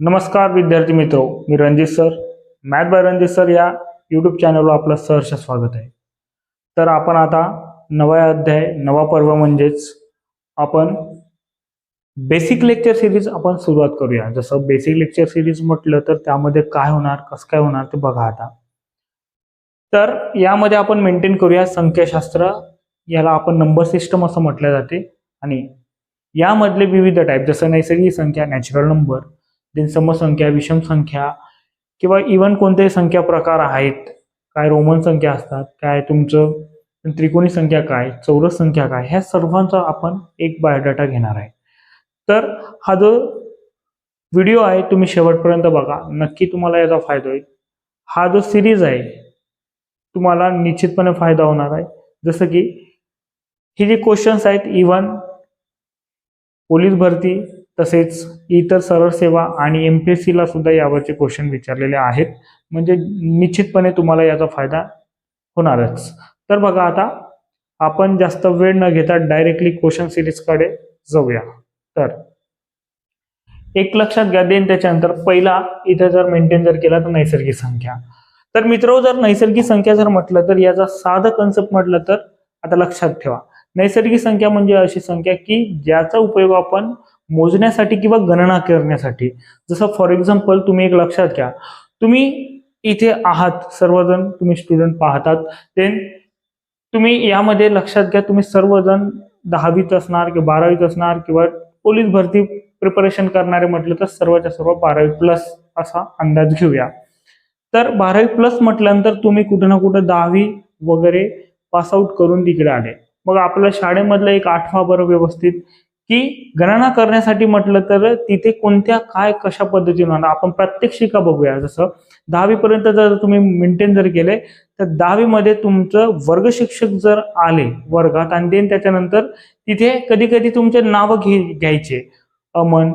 नमस्कार विद्यार्थी मित्रो मी Ranjit sir. Math by Ranjit sir या यूट्यूब चॅनलवर आपलं सहर्ष स्वागत आहे. तर आपण आता नवा अध्याय नवा पर्व म्हणजेच आपण बेसिक लेक्चर सिरीज आपण सुरुवात करूया. जसं बेसिक लेक्चर सिरीज म्हटलं तर त्यामध्ये काय होणार कसं काय होणार ते बघा आता. तर यामध्ये आपण मेंटेन करूया संख्याशास्त्र. याला आपण नंबर सिस्टम असं म्हटलं जाते. आणि यामधले विविध टाईप जसं नैसर्गिक संख्या नॅचरल नंबर देन समसंख्या विषम संख्या किंवा इवन कोणतेही संख्या प्रकार आहेत काय रोमन संख्या असतात काय तुमचं त्रिकोणी संख्या काय चौरस संख्या काय ह्या सर्वांचा आपण एक बायोडाटा घेणार आहे. तर हा जो व्हिडिओ आहे तुम्ही शेवटपर्यंत बघा. नक्की तुम्हाला याचा फायदा होईल. हा जो सिरीज आहे तुम्हाला निश्चितपणे फायदा होणार आहे. जसं की हे जे क्वेश्चन्स आहेत इवन पोलीस भरती तसेच इतर सरळ सेवा आणि एम पी एस सीला सुद्धा यावरचे क्वेश्चन विचारलेले आहेत. म्हणजे निश्चितपणे तुम्हाला याचा फायदा होणारच. तर बघा आता आपण जास्त वेळ न घेता डायरेक्टली क्वेश्चन सिरीजकडे जाऊया. तर एक लक्षात घ्या देन त्याच्यानंतर पहिला इथे जर मेंटेन जर केला तर नैसर्गिक संख्या. तर मित्र जर नैसर्गिक संख्या जर म्हटलं तर याचा साधं कन्सेप्ट म्हटलं तर आता लक्षात ठेवा. नैसर्गिक संख्या म्हणजे अशी संख्या की ज्याचा उपयोग आपण मोजण्यासाठी किंवा गणना करण्यासाठी. जसं फॉर एक्झाम्पल तुम्ही एक लक्षात घ्या. तुम्ही इथे आहात सर्वजण तुम्ही स्टुडंट पाहतात. देन तुम्ही यामध्ये लक्षात घ्या तुम्ही सर्वजण दहावीत असणार किंवा बारावीत असणार किंवा पोलीस भरती प्रिपरेशन करणारे म्हटलं तर सर्वच्या सर्व बारावी प्लस असा अंदाज घेऊया. तर बारावी प्लस म्हटल्यानंतर तुम्ही कुठं ना कुठं दहावी वगैरे पासआउट करून तिकडे आले. मग आपल्या शाळेमधलं एक आठवा बरं व्यवस्थित की गणना करण्यासाठी म्हटलं तर तिथे कोणत्या काय कशा पद्धतीने होणार? आपण प्रात्यक्षिका बघूया. जसं दहावीपर्यंत जर तुम्ही मेंटेन जर केले तर दहावीमध्ये तुमचं वर्ग शिक्षक जर आले वर्गात आणि देन त्याच्यानंतर तिथे कधी कधी तुमचे नावं घे घ्यायचे. अमन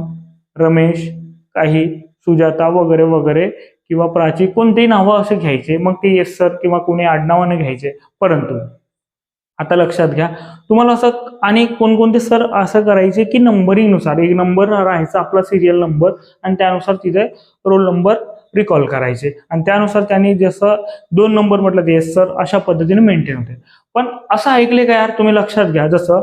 रमेश काही सुजाता वगैरे वगैरे किंवा प्राची कोणतेही नावं असे घ्यायचे. मग ते येस सर किंवा कोणी आडनावाने घ्यायचे. परंतु आता लक्षात घ्या. तुम्हाला असं आणि कोणकोणते सर असं करायचे की नंबरिंगनुसार एक नंबर राहायचा आपला सिरियल नंबर आणि त्यानुसार तिथे रोल नंबर रिकॉल करायचे. आणि त्यानुसार त्यांनी जसं दोन नंबर म्हटलं ते येस सर अशा पद्धतीने मेंटेन होते. पण असं ऐकले का यार? तुम्ही लक्षात घ्या. जसं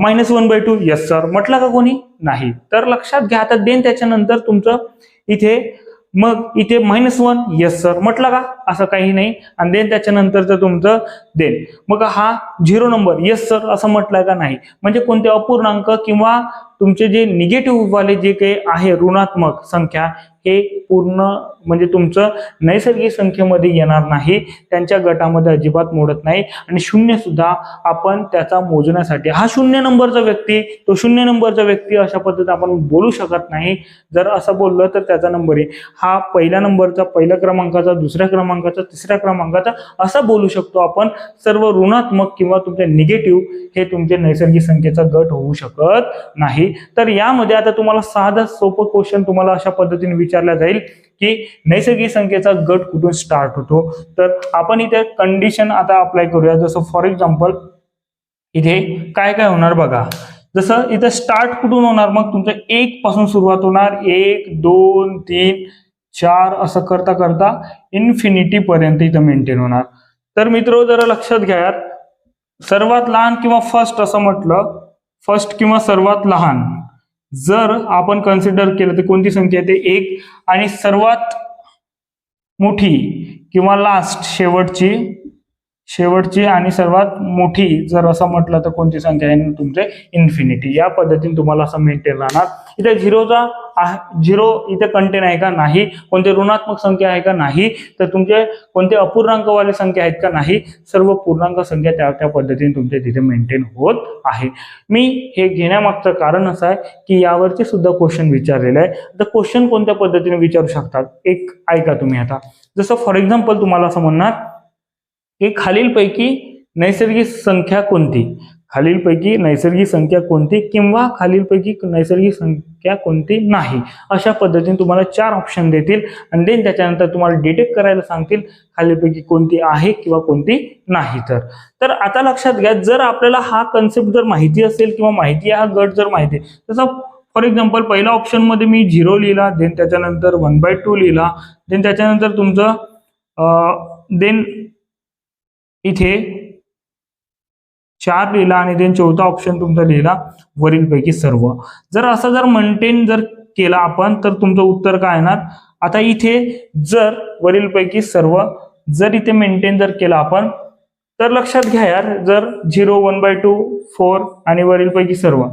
minus one by two yes sir म्हटलं का कोणी? नाही. तर लक्षात घ्या. आता देन त्याच्यानंतर तुमचं इथे मग इथे मायनस वन येस सर म्हटलं का? असं काही नाही. आणि देन त्याच्यानंतरचं तुमचं देन मग हा झिरो नंबर येस सर असं म्हटलं का नाही? म्हणजे कोणते अपूर्णांक किंवा तुमचे जे निगेटिव्ह वाले जे काही आहे ऋणात्मक संख्या हे पूर्ण म्हणजे तुमचं नैसर्गिक संख्येमध्ये येणार नाही त्यांच्या गटामध्ये अजिबात मोडत नाही आणि शून्य सुद्धा आपण त्याचा मोजण्यासाठी हा शून्य नंबरचा व्यक्ती तो शून्य नंबरचा व्यक्ती अशा पद्धतीने आपण बोलू शकत नाही. जर असं बोललं तर त्याचा नंबर आहे. हा पहिल्या नंबरचा पहिल्या क्रमांकाचा दुसऱ्या क्रमांकाचा तिसऱ्या क्रमांकाचा असा बोलू शकतो आपण. सर्व ऋणात्मक किंवा तुमचे निगेटिव्ह हे तुमचे नैसर्गिक संख्येचा गट होऊ शकत नाही. तर यामध्ये आता तुम्हाला साधा सोपं क्वेश्चन तुम्हाला अशा पद्धतीने विचार विचारला जाईल की नैसर्गिक संख्येचा गट कुठून स्टार्ट होतो? तर आपण इथे कंडिशन आता अप्लाय करूया. जसं फॉर एक्झाम्पल इथे काय काय होणार बघा. जसं इथं स्टार्ट कुठून होणार? मग तुमचं एक पासून सुरुवात होणार. एक दोन तीन चार असं करता करता इन्फिनिटी पर्यंत इथं मेंटेन होणार. तर मित्र जरा लक्षात घ्या सर्वात लहान किंवा फर्स्ट असं म्हटलं फर्स्ट किंवा सर्वात लहान. जर आपण कन्सिडर केलं तर कोणती संख्या येते? एक. आणि सर्वात मोठी किंवा लास्ट शेवटची शेवटची आणि सर्वात मोठी जर असं म्हटलं तर कोणती संख्या आहे? तुमचे इन्फिनिटी या पद्धतीने तुम्हाला असं मेंटेन राहणार. इथे झिरोचा झिरो इथे कंटेन आहे का नाही? कोणते ऋणात्मक संख्या आहे का नाही? तर तुमचे कोणते अपूर्णांकवाले संख्या आहेत का नाही? सर्व पूर्णांक संख्या त्या त्या पद्धतीने तुमच्या तिथे मेंटेन होत आहे. मी हे घेण्यामागचं कारण असं आहे की यावरचे सुद्धा क्वेश्चन विचारलेलं आहे. तर क्वेश्चन कोणत्या पद्धतीने विचारू शकतात? एक ऐका तुम्ही आता. जसं फॉर एक्झाम्पल तुम्हाला असं म्हणणार हे खालीलपैकी नैसर्गिक संख्या कोणती? खालीलपैकी नैसर्गिक संख्या कोणती किंवा खालीलपैकी नैसर्गिक संख्या कोणती नाही? अशा पद्धतीने तुम्हाला चार ऑप्शन देतील आणि देन त्याच्यानंतर तुम्हाला डिटेक्ट करायला सांगतील खालीलपैकी कोणती आहे किंवा कोणती नाही तर. तर आता लक्षात घ्या जर आपल्याला हा कन्सेप्ट जर माहिती असेल किंवा माहिती हा गट जर माहिती आहे तसा फॉर एक्झाम्पल पहिल्या ऑप्शनमध्ये मी झिरो लिहिला देन त्याच्यानंतर वन बाय टू लिहिला देन त्याच्यानंतर तुमचं देन इथे चार लिहिला आणि देन चौथा ऑप्शन तुमचा लिहिला वरीलपैकी सर्व. जर असं जर मेंटेन जर केला आपण तर तुमचं उत्तर काय येणार? आता इथे जर वरीलपैकी सर्व जर इथे मेंटेन जर केला आपण तर लक्षात घ्या यार जर zero one by two four आणि वरीलपैकी सर्व.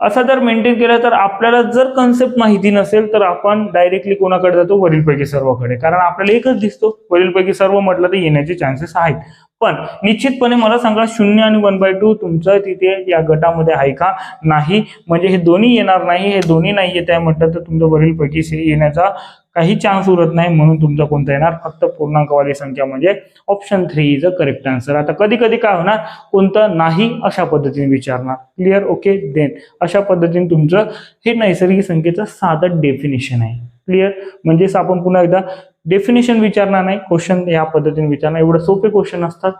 असं जर मेंटेन केलं तर आपल्याला जर कन्सेप्ट माहिती नसेल तर आपण डायरेक्टली कोणाकडे जातो? वरीलपैकी सर्वकडे. कारण आपल्याला एकच दिसतो वरीलपैकी सर्व म्हटलं तर येण्याचे चान्सेस आहेत. पण निश्चितपणे मला सांगा शून्य आणि वन बाय टू तुमचं तिथे या गटामध्ये आहे का? नाही. म्हणजे हे दोन्ही येणार नाही हे दोन्ही नाही येत आहे म्हटलं तर तुमचं वरीलपैकी से- येण्याचा काही चान्स उरत नाही म्हणून तुमचा कोणता येणार? फक्त पूर्णांकवाली संख्या म्हणजे option three is a correct answer आता कधी कधी काय होणार? कोणतं नाही अशा पद्धतीने विचारणार. क्लिअर ओके देन अशा पद्धतीने तुमचं हे नैसर्गिक संख्येचं साधं डेफिनेशन आहे. क्लिअर म्हणजेच आपण पुन्हा एकदा डेफिनेशन विचारणार नाही क्वेश्चन या पद्धतीने विचारणार. एवढं सोपे क्वेश्चन असतात.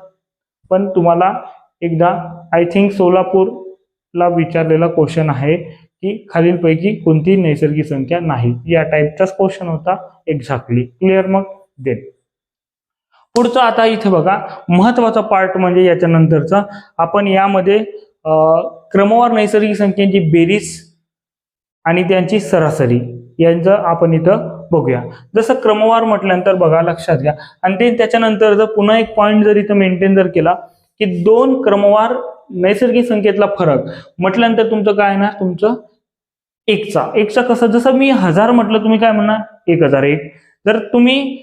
पण तुम्हाला एकदा आय थिंक सोलापूरला विचारलेला क्वेश्चन आहे की खालीलपैकी कोणती नैसर्गिक संख्या नाही. या टाईपचाच क्वेश्चन होता. एक्झॅक्टली क्लिअर मग? देन पुढचं आता इथे बघा. महत्त्वाचा पार्ट म्हणजे याच्यानंतरचा. आपण यामध्ये क्रमवार नैसर्गिक संख्यांची बेरीज आणि त्यांची सरासरी यांचं आपण इथं बघूया. जसं क्रमवार म्हटल्यानंतर बघा लक्षात घ्या. आणि ते त्याच्यानंतर जर पुन्हा एक पॉईंट जर इथं मेंटेन जर केला की दोन क्रमवार नैसर्गिक संख्येतला फरक म्हटल्यानंतर तुमचं काय ना तुमचं एकचा. एकचा कसं? जसं मी हजार म्हटलं तुम्ही काय म्हणणार? एक हजार एक. जर तुम्ही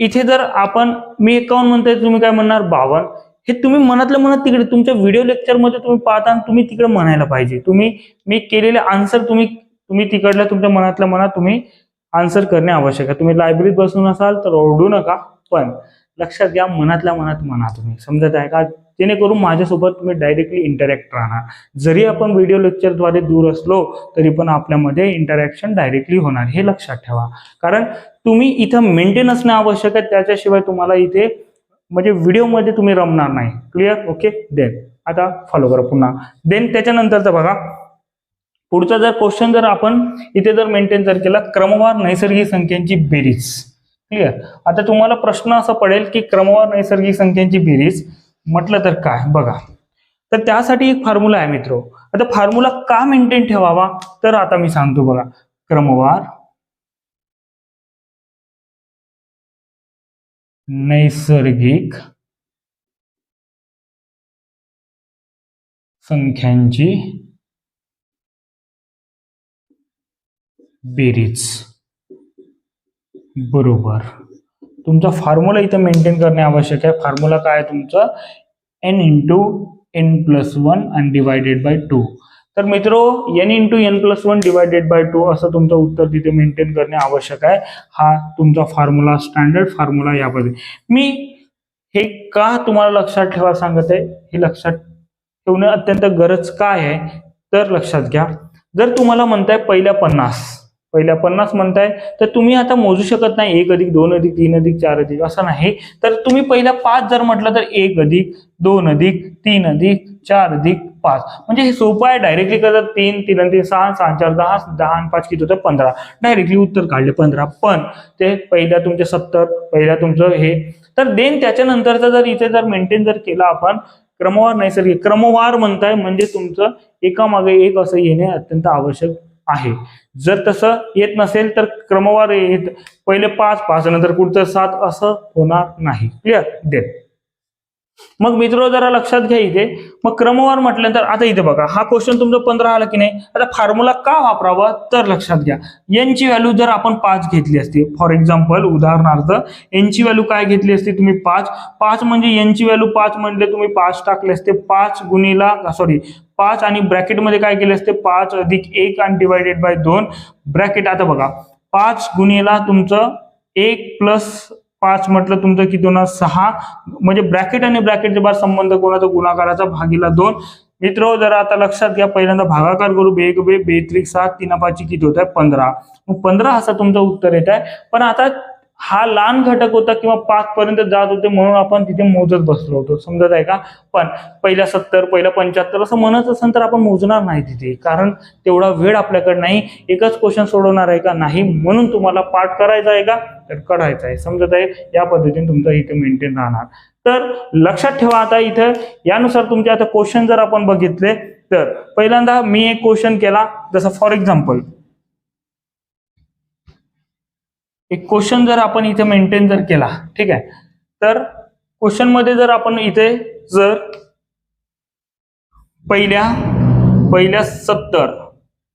इथे जर आपण मी एकावन्न म्हणताय तुम्ही काय म्हणणार? बावन्न. हे तुम्ही मनातल्या मनात तिकडे तुमच्या व्हिडिओ लेक्चरमध्ये तुम्ही पाहता आणि तुम्ही तिकडे म्हणायला पाहिजे. तुम्ही मी केलेले आन्सर तुम्ही तुम्ही तिकडल्या तुमच्या मनातल्या मनात तुम्ही आन्सर करणे आवश्यक आहे. तुम्ही लायब्ररीत बसून असाल तर ओरडू नका पण लक्षात घ्या मनातल्या मनात म्हणा तुम्ही. समजत आहे का? जेणेकरून माझ्यासोबत तुम्ही डायरेक्टली इंटरॅक्ट राहणार. जरी आपण व्हिडिओ लेक्चरद्वारे दूर असलो तरी पण आपल्यामध्ये इंटरॅक्शन डायरेक्टली होणार. हे लक्षात ठेवा. कारण तुम्ही इथं मेंटेन असणं आवश्यक आहे त्याच्याशिवाय तुम्हाला इथे म्हणजे व्हिडिओमध्ये तुम्ही रमणार नाही. क्लिअर ओके देन आता फॉलो करा पुन्हा. देन त्याच्यानंतरचं बघा. पुढचा जर क्वेश्चन जर आपण इथे जर मेंटेन जर केला क्रमवार नैसर्गिक संख्यांची बेरीज. क्लिअर आता तुम्हाला प्रश्न असा पडेल की क्रमवार नैसर्गिक संख्यांची बेरीज म्हटलं तर काय? बघा. तर त्यासाठी एक फॉर्म्युला आहे मित्र. आता फॉर्म्युला का मेंटेन ठेवावा? तर आता मी सांगतो बघा. क्रमवार नैसर्गिक संख्यांची बेरीज. बरोबर. तुमचा फॉर्म्युला इथं मेंटेन करणे आवश्यक आहे. फॉर्म्युला काय आहे तुमचं? N into n plus one आणि डिवायडेड बाय टू तर मित्रो n into n plus one divided by two असं तुमचं उत्तर तिथे मेंटेन करणे आवश्यक आहे. हा तुमचा फॉर्म्युला स्टँडर्ड फॉर्म्युला यामध्ये. मी हे का तुम्हाला लक्षात ठेवा सांगत आहे? हे लक्षात ठेवणे अत्यंत गरज काय आहे? तर लक्षात घ्या. जर तुम्हाला म्हणताय पहिल्या पन्नास पहिल्या पन्नास म्हणताय तर तुम्ही आता मोजू शकत नाही एक अधिक दोन अधिक तीन अधिक चार अधिक असं नाही. तर तुम्ही पहिल्या पाच जर म्हटलं तर एक अधिक दोन अधिक तीन अधिक चार अधिक पाच. म्हणजे हे सोपं आहे डायरेक्टली करतात तीन तीन आणि तीन सहा सहा चार दहा दहा आणि पाच किती होतं? पंधरा. डायरेक्टली उत्तर काढले पंधरा. पण ते पहिल्या तुमचे सत्तर पहिल्या तुमचं हे. तर देन त्याच्यानंतरचं जर इथे जर मेंटेन जर केलं आपण क्रमवार नैसर्गिक क्रमवार म्हणताय म्हणजे तुमचं एकामागे एक असं येणे अत्यंत आवश्यक आहे. जर तसं येत नसेल तर क्रमवार येत पहिले पाच पाच नंतर पुढचं सात असं होणार नाही. क्लिअर देत मग मित्र जरा लक्षात घ्या इथे. मग क्रमवार म्हटल्यानंतर आता इथे बघा हा क्वेश्चन तुमचा पंधरा आला की नाही? आता फॉर्म्युला का वापरावा? तर लक्षात घ्या. एनची व्हॅल्यू जर आपण पाच घेतली असती फॉर एक्झाम्पल उदाहरणार्थ एनची व्हॅल्यू काय घेतली असती? तुम्ही पाच. पाच म्हणजे एनची व्हॅल्यू पाच म्हणजे तुम्ही पाच टाकले असते. पाच गुणीला सॉरी पाच आणि ब्रॅकेटमध्ये काय केले असते? पाच अधिक एक आणि डिवायडेड बाय दोन. ब्रॅकेट आता बघा. पाच गुन्हेला तुमचं एक प्लस पाच म्हटलं तुमचं किती होणार? सहा. म्हणजे ब्रॅकेट आणि ब्रॅकेटच्या बाद संबंध कोणाचा? गुणाकाराचा भागीला दोन. मित्र जरा आता लक्षात घ्या. पहिल्यांदा भागाकार करू. बे एक बे बेत्रिक सात तीन किती होत आहे? पंधरा. मग पंधरा असं तुमचं उत्तर येत आहे. पण आता हा लहान घटक होता किंवा पाच पर्यंत जात होते म्हणून आपण तिथे मोजत बसलो होतो. समजत आहे का? पण पहिल्या सत्तर पहिल्या पंच्याहत्तर असं म्हणत असेल तर आपण मोजणार नाही तिथे. कारण तेवढा वेळ आपल्याकडे नाही. एकच क्वेश्चन सोडवणार आहे का? नाही. म्हणून तुम्हाला पाठ करायचा आहे का? तर करायचा आहे. समजत आहे? या पद्धतीने तुमचा इथे मेंटेन राहणार. तर लक्षात ठेवा आता इथं. यानुसार तुमचे आता क्वेश्चन जर आपण बघितले तर पहिल्यांदा मी एक क्वेश्चन केला. जसं फॉर एक्झाम्पल एक क्वेश्चन जर आपण इथे मेंटेन जर केला ठीक आहे? तर क्वेश्चनमध्ये जर आपण इथे जर पहिल्या पहिल्या सत्तर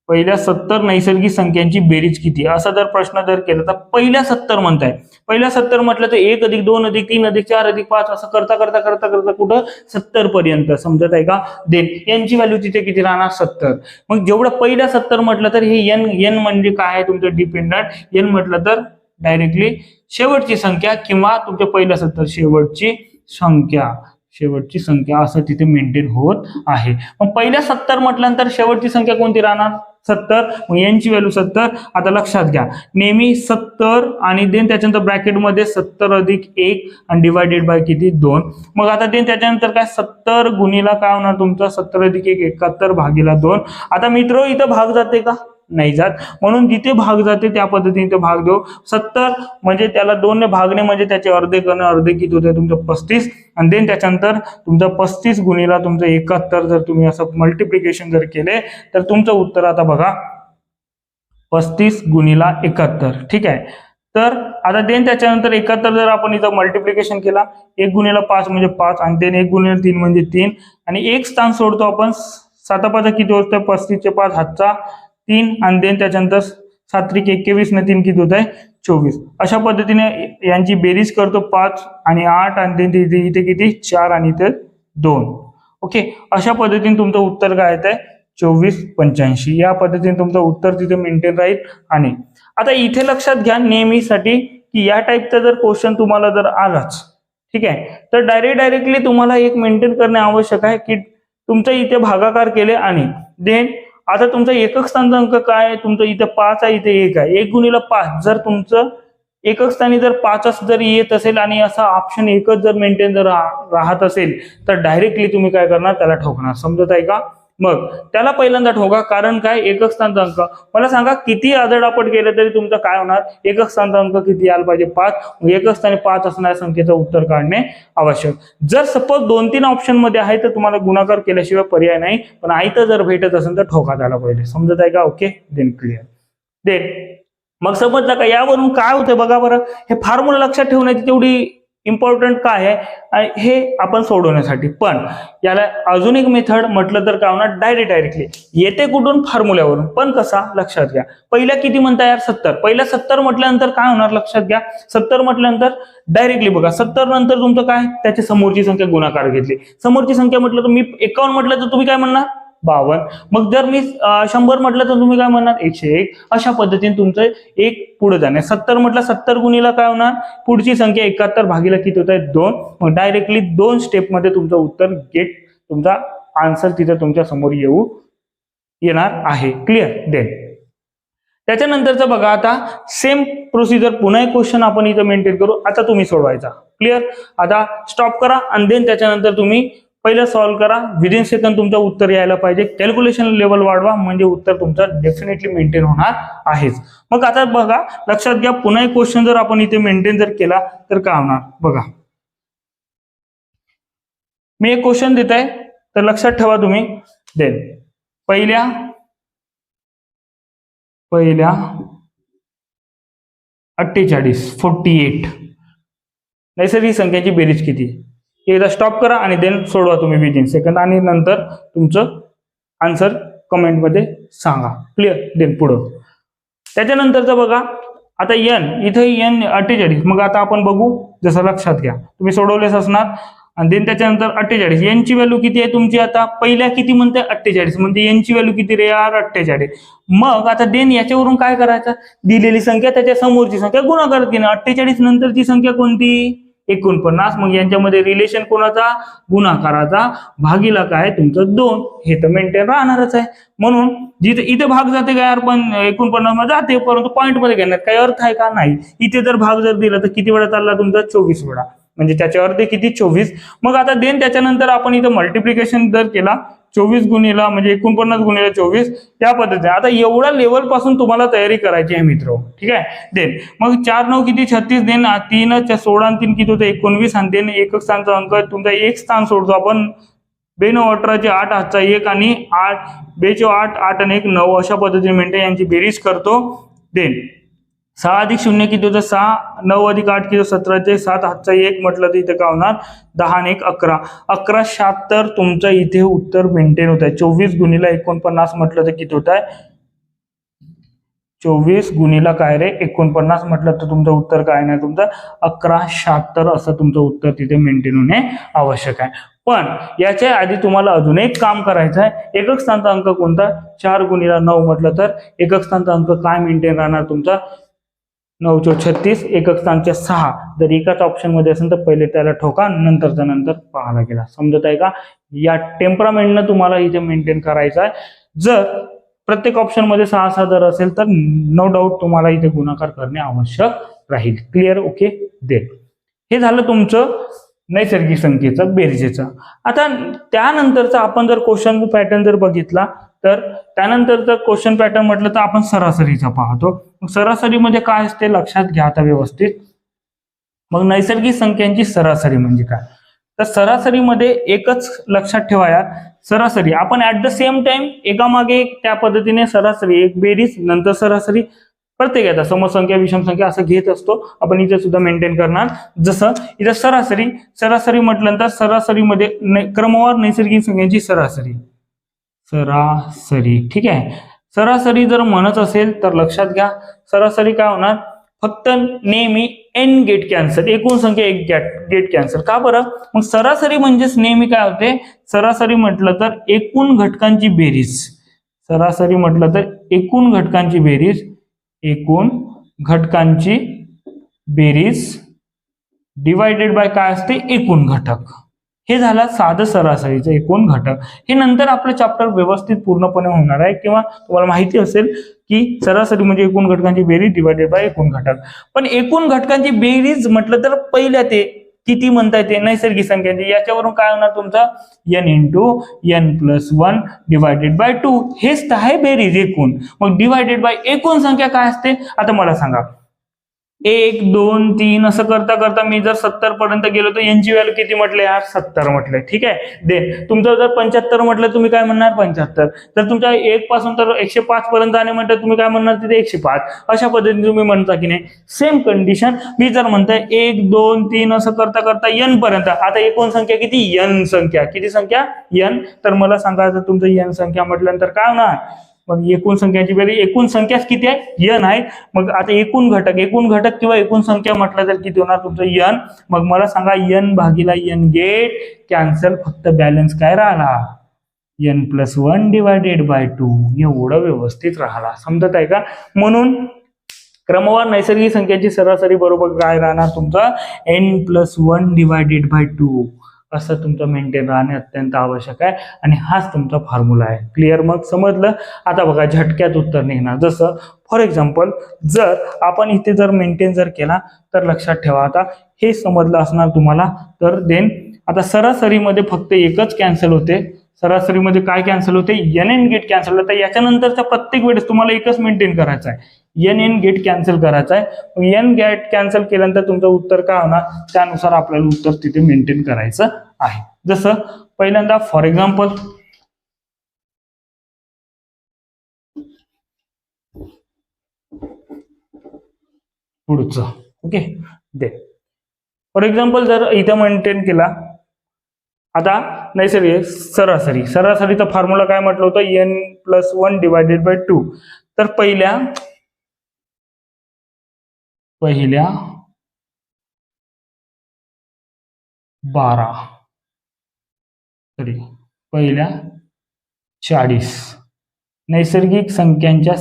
पहिल्या सत्तर नैसर्गिक संख्यांची बेरीज किती? असा जर प्रश्न जर केला तर पहिल्या सत्तर म्हणताय. पहिल्या सत्तर म्हटलं तर एक अधिक दोन अधिक तीन अधिक चार अधिक पाच असं करता करता करता करता कुठं? सत्तर पर्यंत. समजत आहे का? देन यांची व्हॅल्यू तिथे किती राहणार? सत्तर. मग जेवढं पहिल्या सत्तर म्हटलं तर हे एन एन म्हणजे काय आहे? तुमचं डिपेंडंट एन म्हटलं तर डायरेक्टली शेवटची संख्या किंवा तुमच्या पहिल्या सत्तर शेवटची संख्या शेवटची संख्या असं तिथे मेंटेन होत आहे. मग पहिल्या सत्तर म्हटल्यानंतर शेवटची संख्या कोणती राहणार? सत्तर. मग यांची व्हॅल्यू सत्तर. आता लक्षात घ्या. नेहमी सत्तर आणि देन त्याच्यानंतर ब्रॅकेटमध्ये सत्तर अधिक एक आणि डिवायडेड बाय किती? दोन. मग आता देन त्याच्यानंतर काय? सत्तर गुणीला काय होणार तुमचा? सत्तर अधिक एक एकाहत्तर भागीला दोन. आता मित्र इथं भाग जाते का? नाही जात. म्हणून जिथे भाग जाते त्या पद्धतीने ते भाग देऊ. सत्तर म्हणजे त्याला दोनने भागणे म्हणजे त्याचे अर्धे करणं अर्धे किती होते? तुमचं पस्तीस. आणि देन त्याच्यानंतर तुमचं पस्तीस गुणीला तुमचं एकाहत्तर जर तुम्ही असं मल्टिप्लिकेशन जर केले तर तुमचं उत्तर आता बघा. पस्तीस गुणीला एकाहत्तर. ठीक आहे? तर आता देन त्याच्यानंतर एकाहत्तर जर आपण इथं मल्टिप्लिकेशन केला एक गुणीला पाच म्हणजे पाच आणि देन एक गुणीला तीन म्हणजे तीन. आणि एक स्थान सोडतो आपण. साता पाचा किती होतं पस्तीसचे पाच हातचा. तीन आणि देन त्याच्यानंतर सात्रिक एक्केवीस न तीन किती होत आहे चोवीस. अशा पद्धतीने यांची बेरीज करतो पाच आणि आठ आणि देन इथे किती? चार आणि इथे दोन. ओके अशा पद्धतीने तुमचं उत्तर काय येत आहे चोवीस पंच्याऐंशी. या पद्धतीने तुमचं उत्तर तिथे मेंटेन राहील आणि आता इथे लक्षात घ्या नेहमीसाठी की या टाईपचा जर क्वेश्चन तुम्हाला जर आलाच ठीक आहे? तर डायरेक्ट डायरेक्टली तुम्हाला एक मेंटेन करणे आवश्यक आहे की तुमचं इथे भागाकार केले आणि देन आता तुमचा एकक स्थानचा अंक काय? तुमचं इथे पाच आहे इथे एक आहे. एक गुणीला पाच. जर तुमचं एकक स्थानी जर पाचच जर येत असेल आणि असा ऑप्शन एकच जर मेंटेन जर राहत असेल तर डायरेक्टली तुम्ही काय करणार? त्याला ठोकणार. समजत आहे का? मग त्याला पहिल्यांदा ठोका. कारण काय? एकक स्थानांक. मला सांगा किती आदळापट केलं तरी तुमचं काय होणार? एकक स्थानांक किती यायला पाहिजे? पाच. मग एकक स्थानी पाच असणाऱ्या संख्येचं उत्तर काढणे आवश्यक. जर सपोज दोन तीन ऑप्शनमध्ये आहे तर तुम्हाला गुणाकार केल्याशिवाय पर्याय नाही. पण आयतं जर भेटत असेल तर ठोका झाला पाहिजे. समजत आहे का? ओके देन क्लिअर देन मग समजलं का? यावरून काय होतं बघा बरं. हे फॉर्म्युला लक्षात ठेवण्याची तेवढी इम्पॉर्टंट काय आहे? आणि हे आपण सोडवण्यासाठी. पण याला अजून एक मेथड म्हटलं तर काय होणार? डायरेक्ट डायरेक्टली येते कुठून? फॉर्म्युल्यावरून पण कसा? लक्षात घ्या. पहिल्या किती म्हणता यार? सत्तर. पहिल्या सत्तर म्हटल्यानंतर काय होणार? लक्षात घ्या. सत्तर म्हटल्यानंतर डायरेक्टली बघा. सत्तर नंतर तुमचं काय? त्याची समोरची संख्या गुणाकार घेतली. समोरची संख्या म्हटलं तर मी एकावन्न म्हटलं तर तुम्ही काय म्हणणार? बावन्न मग जर मी शंभर म्हटलं तर तुम्ही काय म्हणणार? एकशे एक. अशा पद्धतीने तुमचं एक पुढे जाणार सत्तर म्हटलं सत्तर गुणीला काय होणार? पुढची संख्या एकाहत्तर भागीला किती होत आहे? दोन. मग डायरेक्टली दोन स्टेपमध्ये तुमचं उत्तर गेट तुमचा आन्सर तिथं तुमच्यासमोर येऊ येणार आहे. क्लिअर देन त्याच्यानंतरचं बघा आता सेम प्रोसिजर पुन्हा एक क्वेश्चन आपण इथं मेंटेन करू. आता तुम्ही सोडवायचा. क्लिअर आता स्टॉप करा आणि देन त्याच्यानंतर तुम्ही पहिलं सॉल्व्ह करा. विदिन सेकंद तुमचं उत्तर यायला पाहिजे. कॅल्क्युलेशन लेवल वाढवा म्हणजे उत्तर तुमचं डेफिनेटली मेंटेन होणार आहेच. मग आता बघा लक्षात घ्या पुन्हा एक क्वेश्चन जर आपण इथे मेंटेन जर केला तर काय होणार? बघा. मी एक क्वेश्चन देत आहे तर लक्षात ठेवा तुम्ही. देन पहिल्या पहिल्या अठ्ठेचाळीस फोर्टी एट नैसर्गिक संख्याची बेरीज किती? एकदा स्टॉप करा आणि देन सोडवा तुम्ही विदिन सेकंद आणि नंतर तुमचं आन्सर कमेंटमध्ये सांगा. क्लिअर देन पुढं. त्याच्यानंतरचं बघा. आता एन इथं एन अठ्ठेचाळीस. मग आता आपण बघू. जसं लक्षात घ्या. तुम्ही सोडवलेच असणार. आणि देन त्याच्यानंतर अठ्ठेचाळीस. यांची व्हॅल्यू किती आहे तुमची आता? पहिल्या किती म्हणते? अठ्ठेचाळीस. म्हणजे यांची व्हॅल्यू किती रे? यार अठ्ठेचाळीस. मग आता देन याच्यावरून काय करायचं? दिलेली संख्या त्याच्या समोरची संख्या गुणाकार केली. अठ्ठेचाळीस नंतरची संख्या कोणती? एकोणपन्नास. मग यांच्यामध्ये रिलेशन कोणाचा? गुणाकाराचा. भागीला काय? तुमचं दोन. हे तर मेंटेन राहणारच आहे. म्हणून जिथे इथे भाग जाते काय? यार पण एकोणपन्नासमध्ये जाते परंतु पॉईंटमध्ये घेण्यात काही अर्थ आहे का? नाही. इथे जर भाग जर दिला तर किती वेळा चालला तुमचा? चोवीस वेळा. म्हणजे त्याच्यावर ते किती? चोवीस. मग आता देन त्याच्यानंतर आपण इथं मल्टिप्लिकेशन जर केला चोवीस गुणीला म्हणजे एकोणपन्नास गुणीला चोवीस या पद्धतीने. आता एवढ्या लेवलपासून तुम्हाला तयारी करायची आहे मित्र. ठीक आहे? देन मग चार नऊ किती? छत्तीस. देन तीन सोळा तीन किती होतं? एकोणवीस आणि देन एक स्थानचा अंक. तुमचा एक स्थान सोडतो आपण. बेनऊ अठराचे आठ हातचा एक आणि आठ बेचो आठ आठ आणि एक नऊ. अशा पद्धतीने मेंटेन यांची बेरीज करतो. देन सहा अधिक शून्य किती होतं? सहा. नऊ अधिक आठ किती सतरा. ते सात हातचा एक म्हटलं तर इथे काय होणार? दहा आणि एक अकरा. अकरा शहात्तर तुमचं इथे उत्तर मेंटेन होत आहे चोवीस गुणीला एकोणपन्नास म्हटलं तर किती होत आहे चोवीस गुणीला काय रे? एकोणपन्नास म्हटलं तर तुमचं उत्तर काय नाही तुमचं? अकरा शहात्तर असं तुमचं उत्तर तिथे मेंटेन होणे आवश्यक आहे. पण याच्या आधी तुम्हाला अजून एक काम करायचं आहे. एकक स्थानचा अंक कोणता? चार गुणीला नऊ म्हटलं तर एकक स्थानचा अंक काय मेंटेन राहणार तुमचा? नऊ छत्तीस एकक स्थानच्या सहा. जर एकाच ऑप्शनमध्ये असेल तर पहिले त्याला ठोका नंतरचा नंतर पाहायला गेला. समजत आहे का? या टेम्परामेंटनं तुम्हाला इथे मेंटेन करायचं आहे. जर प्रत्येक ऑप्शनमध्ये सहा सहा जर असेल तर नो डाऊट तुम्हाला इथे गुणाकार करणे आवश्यक राहील. क्लिअर ओके दे हे झालं तुमचं नैसर्गिक संख्येचं बेरजेचं. आता त्यानंतरचा आपण जर क्वेश्चन पॅटर्न जर बघितला तर त्यानंतरचं क्वेश्चन पॅटर्न म्हटलं तर आपण सरासरीचा पाहतो. मग सरासरीमध्ये काय असते? लक्षात घ्या आता व्यवस्थित. मग नैसर्गिक संख्यांची सरासरी म्हणजे काय? तर सरासरीमध्ये एकच लक्षात ठेवा यार सरासरी. आपण ऍट द सेम टाइम एकामागे एक त्या पद्धतीने सरासरी एक बेरीज नंतर सरासरी. प्रत्येक येतात समसंख्या विषम संख्या असं घेत असतो. आपण इथे सुद्धा मेंटेन करणार. जसं इथं सरासरी सरासरी म्हटल्यानंतर सरासरीमध्ये क्रमवार नैसर्गिक संख्यांची सरासरी. सरासरी. ठीक आहे? सरासरी जर म्हणत असेल तर लक्षात घ्या. सरासरी काय होणार? फक्त नेहमी एन गेट कॅन्सल एकूण संख्या एक गेट गेट कॅन्सल का बरं? मग सरासरी म्हणजेच नेहमी काय होते? सरासरी म्हटलं तर एकूण घटकांची बेरीज. सरासरी म्हटलं तर एकूण घटकांची बेरीज. एकूण घटकांची बेरीज. डिवायडेड बाय काय असते? एकूण घटक. हे झालं साधं सरासरीचं एकूण घटक. हे नंतर आपलं चॅप्टर व्यवस्थित पूर्णपणे होणार आहे किंवा तुम्हाला माहिती असेल की सरासरी म्हणजे एकूण घटकांची बेरीज डिवायडेड बाय एकूण घटक. पण एकूण घटकांची बेरीज म्हटलं तर पहिल्या ते किती म्हणता येते नैसर्गिक संख्यांची. याच्यावरून काय होणार तुमचं? N into n plus one divided by two हेच आहे बेरीज एकूण. मग डिवायडेड बाय एकूण संख्या काय असते? आता मला सांगा. एक दोन तीन असं करता करता मी जर सत्तर पर्यंत गेलो तर यांची व्हॅल्यू किती म्हटले? यार सत्तर म्हटले. ठीक आहे? दे तुमचं जर पंच्याहत्तर म्हटलं तुम्ही काय म्हणणार? पंच्याहत्तर. तर तुमच्या एक पासून तर एकशे पाच पर्यंत आणि म्हटलं तुम्ही काय म्हणणार? तिथे एकशे पाच. अशा पद्धतीने तुम्ही म्हणता की नाही. सेम कंडिशन मी जर म्हणताय एक दोन तीन असं करता करता एन पर्यंत. आता एकूण संख्या किती? एन संख्या. किती संख्या? एन तर मला सांगायचं तुमचं एन संख्या म्हटल्यानंतर काय होणार? मग एकूण संख्यांची बेरीज एकूण संख्याच किती आहे? यन आहे. मग आता एकूण घटक एकूण घटक किंवा एकूण संख्या म्हटलं तर किती होणार तुमचं यन मग मला सांगा यन भागीला यन गेट कॅन्सल फक्त बॅलन्स काय राहिला? N plus one divided by two एवढं व्यवस्थित राहिला. समजत आहे का? म्हणून क्रमवार नैसर्गिक संख्यांची सरासरी बरोबर काय राहणार तुमचं? N plus one divided by two असं तुमचं मेंटेन राहणे अत्यंत आवश्यक आहे. आणि हाच तुमचा फॉर्म्युला आहे. क्लिअर मग? समजलं? आता बघा झटक्यात उत्तर निघणार. जसं फॉर एक्झाम्पल जर आपण इथे जर मेंटेन जर केला तर लक्षात ठेवा आता हे समजलं असणार तुम्हाला. तर देन आता सरासरीमध्ये फक्त एकच कॅन्सल होते. सरासरीमध्ये काय कॅन्सल होते? एन एन गेट कॅन्सल होतं. याच्यानंतरच्या प्रत्येक वेळेस तुम्हाला एकच मेंटेन करायचं आहे. एन एन गेट कॅन्सल करायचा आहे. एन गेट कॅन्सल केल्यानंतर तुमचं उत्तर काय होणार? त्यानुसार आपल्याला उत्तर तिथे मेंटेन करायचं आहे. जसं पहिल्यांदा फॉर एक्झाम्पल पुढचं ओके दे फॉर एक्झाम्पल जर इथं मेंटेन केला आता नैसर्गिक सरासरी. सरासरीचा फॉर्म्युला काय म्हटलं होतं? N plus one divided by two तर पहिल्या पहिल्या बारा. सॉरी पहिल्या चाळीस. नैसर्गिक संख्यांच्या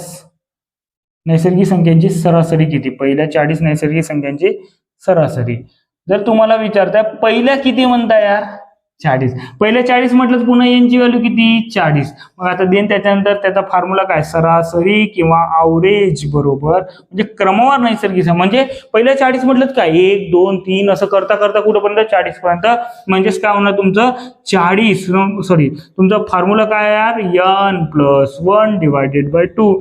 नैसर्गिक संख्यांची सरासरी किती? पहिल्या चाळीस नैसर्गिक संख्यांची सरासरी. जर तुम्हाला विचारताय पहिल्या किती म्हणता यार? चाळीस. पहिल्या चाळीस म्हटलं पुन्हा यांची व्हॅल्यू किती? चाळीस. मग आता देन त्याच्यानंतर त्याचा फॉर्म्युला काय? सरासरी किंवा आवरेज बरोबर. म्हणजे क्रमवार नैसर्गिक आहे. म्हणजे पहिल्या चाळीस म्हटलं काय? एक दोन तीन असं करता करता कुठंपर्यंत? चाळीस पर्यंत म्हणजेच काय होणार तुमचं? चाळीस. सॉरी तुमचा फॉर्म्युला काय यार? N plus one divided by two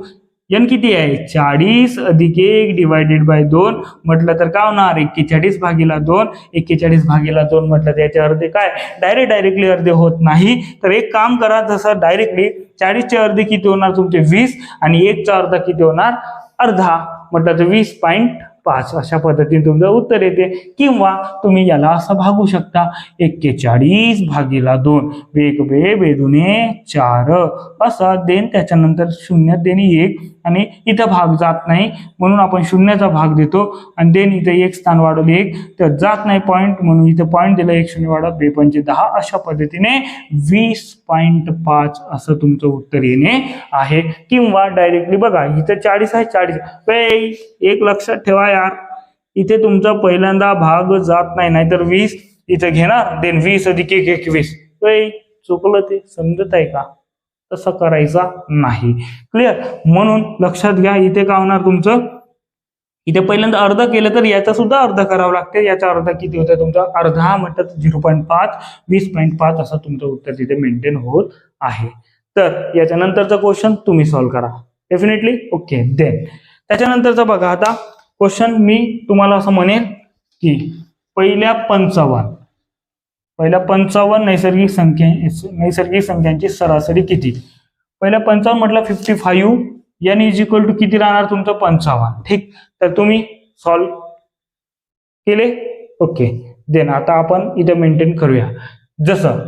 n किती आहे? चाळीस अधिक एक डिवायडेड बाय दोन म्हटलं तर काय होणार? एक्केचाळीस भागीला दोन एक्केचाळीस भागीला दोन म्हटलं तर याचे अर्धे काय? डायरेक्ट डायरेक्टली अर्धे होत नाही. तर एक काम करा जसं डायरेक्टली चाळीसचे अर्धे किती होणार? तुमचे वीस आणि एकचा अर्धा किती होणार? अर्धा. म्हटलं तर वीस पॉईंट पाच. अशा पद्धतीने तुमचं उत्तर येते. किंवा तुम्ही याला असं भागू शकता. एक्केचाळीस भागीला दोन. वेग वेदुने बेदुने चार. असं देन त्याच्यानंतर शून्य देणे एक. आणि इथं भाग जात नाही. म्हणून आपण शून्याचा भाग देतो आणि देन इथं एक स्थान वाढवले एक. तर जात नाही पॉईंट म्हणून इथं पॉईंट दिलं एक शून्य वाढव बेपंचे दहा. अशा पद्धतीने वीस पॉईंट पाच असं तुमचं उत्तर येणे आहे. किंवा डायरेक्टली बघा इथं चाळीस आहे चाळीस. एक लक्षात ठेवा यार. इथे तुमचा पहिल्यांदा भाग जात नाही नाहीतर वीस इथं घेणार. देन वीस अधिक एक एकवीस. चुकलं ते. समजत आहे का? तसं करायचा नाही. क्लिअर म्हणून लक्षात घ्या इथे काय होणार तुमचं? इथे पहिल्यांदा अर्ध केलं तर याचा सुद्धा अर्ध करावा लागते. याचा अर्ध किती होतं तुमचा? अर्धा म्हणतात झिरो पॉईंट पाच वीस पॉईंट पाच असं तुमचं उत्तर तिथे मेंटेन होत आहे. तर याच्यानंतरचा क्वेश्चन तुम्ही सॉल्व्ह करा. डेफिनेटली ओके देन त्याच्यानंतरचा बघा आता. क्वेश्चन मी तुम्हाला असं म्हणेन की पहिल्या पंचावन्न. पहिल्या पंचावन्न नैसर्गिक संख्या नैसर्गिक संख्यांची सरासरी किती? पहिल्या पंचावन्न म्हटलं fifty five n is equal to किती राहणार तुमचं? पंचावन्न. ठीक? तर तुम्ही सॉल्व केले? ओके देन आता आपण इथे मेंटेन करूया. जसं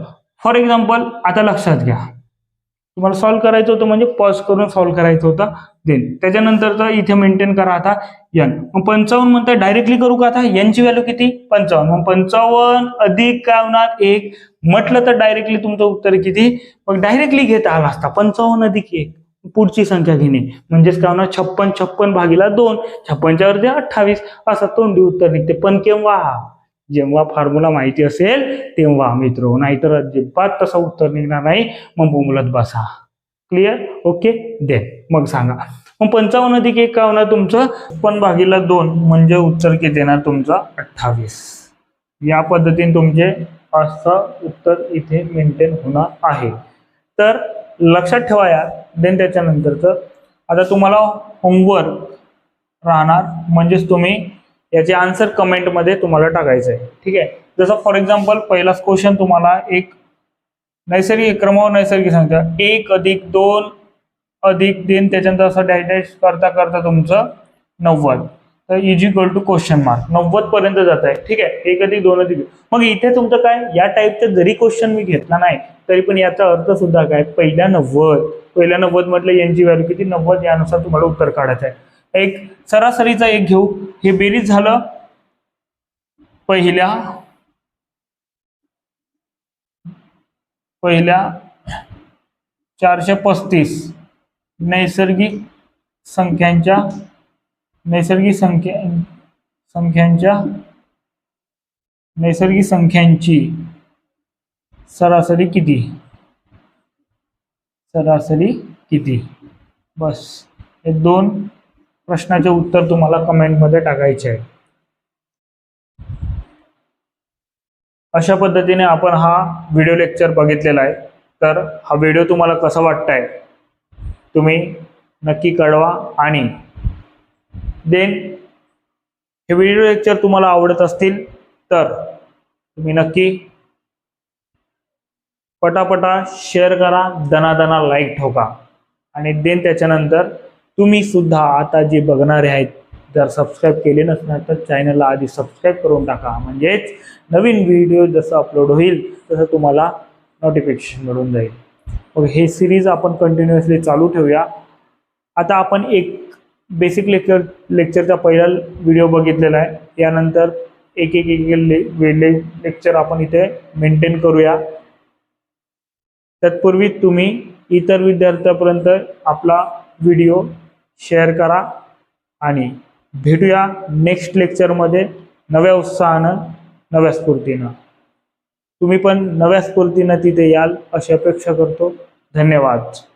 फॉर एक्झाम्पल आता लक्षात घ्या. तुम्हाला सॉल्व्ह करायचं होतं म्हणजे पॉज करून सॉल्व्ह करायचं होतं. देन. त्याच्यानंतरचा इथे मेंटेन करा आता एन मग पंचावन्न म्हणतात डायरेक्टली करू का आता? यांची व्हॅल्यू किती? पंचावन्न. मग पंचावन्न अधिक काय होणार? एक. म्हटलं तर डायरेक्टली तुमचं उत्तर किती? मग डायरेक्टली घेता आला असता. पंचावन्न अधिक एक. पुढची संख्या घेणे. म्हणजेच काय होणार? छप्पन छप्पन भागीला दोन. छप्पनच्या वरती अठ्ठावीस. असं तोंडी उत्तर निघते. पण केव्हा? जेव्हा फॉर्म्युला माहिती असेल तेव्हा मित्र. नाहीतर अजिबात तसं उत्तर निघणार नाही. मग बोंबलत बसा. क्लिअर ओके दे मग सांगा. मग पंचावन्न अधिक एक होणार तुमचं पण भागीला दोन म्हणजे उत्तर किती येणार तुमचा? अठ्ठावीस. या पद्धतीने तुमचे असं उत्तर इथे मेंटेन होणार आहे. तर लक्षात ठेवा या देन त्याच्यानंतरचं. आता तुम्हाला होमवर्क राहणार म्हणजेच तुम्ही याचे आन्सर कमेंटमध्ये तुम्हाला टाकायचं आहे. ठीक आहे? जसं फॉर एक्झाम्पल पहिलाच क्वेश्चन तुम्हाला एक नैसर्गिक क्रमावर नैसर्गिक संख्या एक अधिक दोन अधिक तीन त्याच्यानंतर असं डॅश करता करता तुमचं नव्वद. तर is equal to question mark नव्वद पर्यंत जात आहे ठीक आहे? एक अधिक दोन अधिक मग इथे तुमचं काय? या टाईपचं जरी क्वेश्चन मी घेतला नाही तरी पण याचा अर्थ सुद्धा काय? पहिल्या नव्वद. पहिल्या नव्वद म्हटलं यांची व्हॅल्यू किती? नव्वद. यानुसार तुम्हाला उत्तर काढायचं आहे एक सरासरीचा एक घेऊ. हे बेरीज झालं. पहिल्या पहिल्या चारशे पस्तीस. नैसर्गिक संख्यांच्या नैसर्गिक संख्या संख्यांच्या नैसर्गिक संख्यांची सरासरी किती? सरासरी किती? बस. हे दोन प्रश्नाचे उत्तर तुम्हाला कमेंटमध्ये टाकायचे आहे. अशा पद्धतीने आपण हा व्हिडिओ लेक्चर बघितलेला आहे. तर हा व्हिडिओ तुम्हाला कसा वाटताय? तुम्ही नक्की कळवा आणि देन हे व्हिडिओ लेक्चर तुम्हाला आवडत असतील तर तुम्ही नक्की पटापटा शेअर करा दनादना लाईक ठोका. आणि देन त्याच्यानंतर तुम्ही सुद्धा आता जे बघणारे आहेत जर सबस्क्राईब केले नसणार तर चॅनलला आधी सबस्क्राईब करून टाका. म्हणजेच नवीन व्हिडिओ जसं अपलोड होईल तसं तुम्हाला नोटिफिकेशन मिळून जाईल. मग हे सिरीज आपण कंटिन्युअसली चालू ठेवूया. आता आपण एक बेसिक लेक्चर लेक्चरचा पहिला व्हिडिओ बघितलेला आहे. यानंतर एक एक एक ले लेक्चर आपण इथे मेंटेन करूया. तत्पूर्वी तुम्ही इतर विद्यार्थ्यापर्यंत आपला व्हिडिओ शेअर करा आणि भेटूया नेक्स्ट लेक्चरमध्ये नव्या उत्साहानं नव्या स्फूर्तीनं. तुम्ही पण नव्या स्फूर्तीनं तिथे याल अशी अपेक्षा करतो. धन्यवाद.